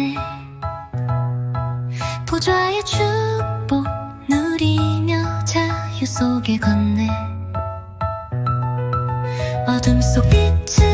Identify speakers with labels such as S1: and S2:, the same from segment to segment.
S1: 네 보좌의 축복 누리며 자유 속에 걷네. 어둠 속 빛을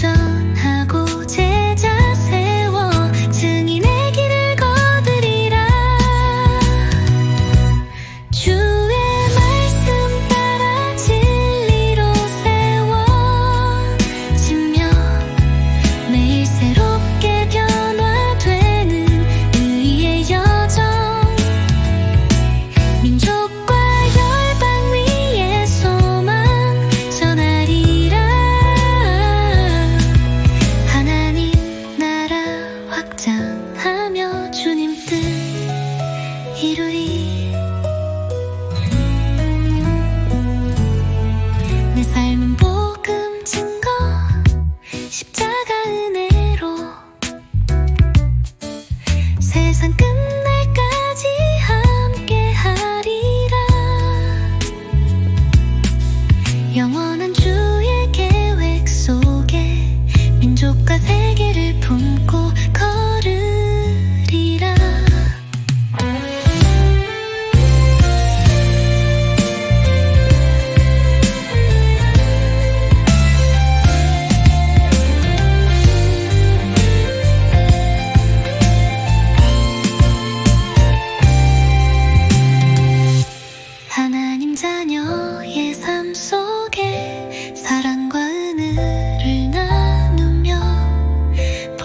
S1: 항상. 일루이내 삶은 복음 증거 십자가 은혜로 세상 끝날까지 함께하리라 영원한 주의 계획 속에 민족과 세계를 품고 커.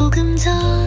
S1: 조금 전